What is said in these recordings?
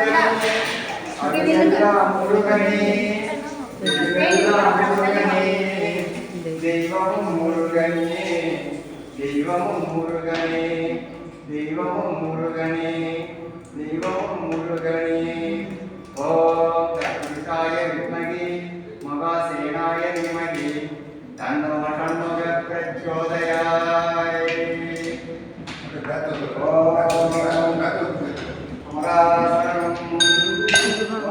முருகனே முருகனே தெய்வம் முருகனே தெய்வம் முருகனே தெய்வம் முருகனே தெய்வம் முருகனே ஓம் கருணாய விமகே மகாசேனாய விமகே தன்னோ தன்னோக பிரச்சோதயாய ஓம் மகாசன ॐ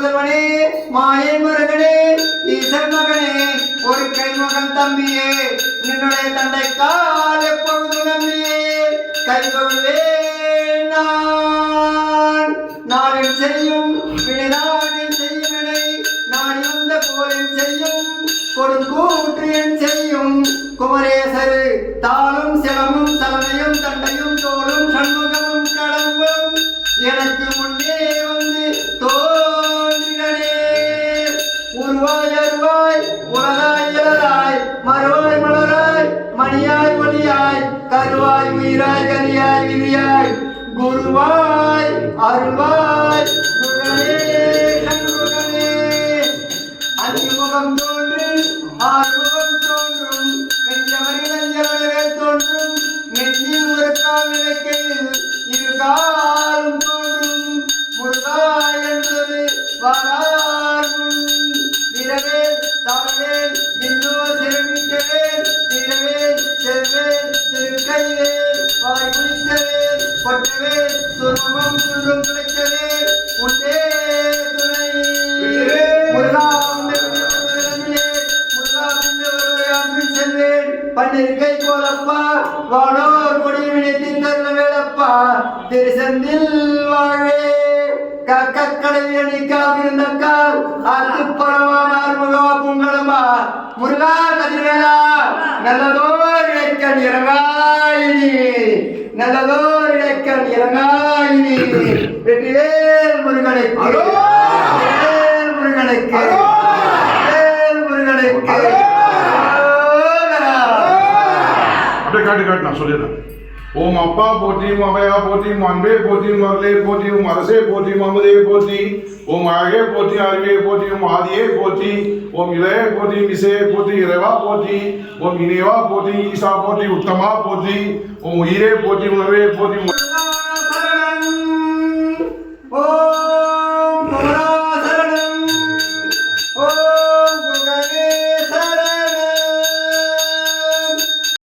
முதல்வனே மாயை முருகனே ஈசன் மகனே ஒரு கைமகன் தம்பியே என்னுடைய தந்தை கால் எப்பொழுது நம்பியே கைகொள்வே நான். நாளில் செய்யும் வினைதானில் செய்யும் வினை நாடி வந்த போரில் செய்யும் கொடுங்கூற்றியன் செய்யும். குமரேசரு தாளும் சிலமும் சலனையும் தண்டையும் தோளும் சண்முகமும் கடம்பும் எனக்கு முன்னே வந்து தோல் சொல்வாய் அருவாய் உலகாய் இளராய் மறுவாய் மலராய் மணியாய் ஒளியாய் கருவாய் உயிராய் கரியாய் விரியாய் குருவாய் அருள்வாய் முருகனே கண்முகனே அஞ்சுமுகம் தோன்றும் ஆறுமுகம் தோன்றும் நெஞ்சமறிகள் தோன்றும் நெஞ்சில் ஒரு கால் நிலைக்கையில் இரு காலும் தோன்றும். முருகாய் என்பது வாராகும் வாழ்வேன் விண்ணோர் திரும்பிட்டேன் திரவேன் செல்வேன் திருக்கைவேன் வாய் குளித்தவே கொட்டவே சுரமம் குன்றும் துளைக்கவே உண்டே துணை. செல்வேன். பன்னிருக்கை போலப்பா வானோர் வாழே கக்கடவியணி காவிருந்தக்கா அத்துப்பரவான அருமுகா பூங்கலம்பா முருகா கதிர்வேலா நல்லதோர் இழைக்கன் இறங்காயினி நல்லதோர் இழைக்கன் இறங்காயினி வெற்றிவேல் முருகனுக்கு. வேல் முருகனுக்கு. வேல் முருகனுக்கு. அரோகரா. அப்படியே காட்டு காட்டு நான் சொல்லிடுறேன். ஓம் அப்பா போற்றியும் அவையா போற்றியும் அன்பே போற்றியும் அருளே போற்றியும் அரசே போற்றியும் அமுதே போற்றி ஓம் அழகே போற்றி அறிவே போற்றியும் ஆதியே போற்றி ஓம் இளைய போற்றியும் இசையே போற்றி இறைவா போற்றி ஓம் இணைவா போற்றி ஈசா போற்றி உத்தமா போற்றி ஓம் உயிரே போற்றி உணவே போற்றி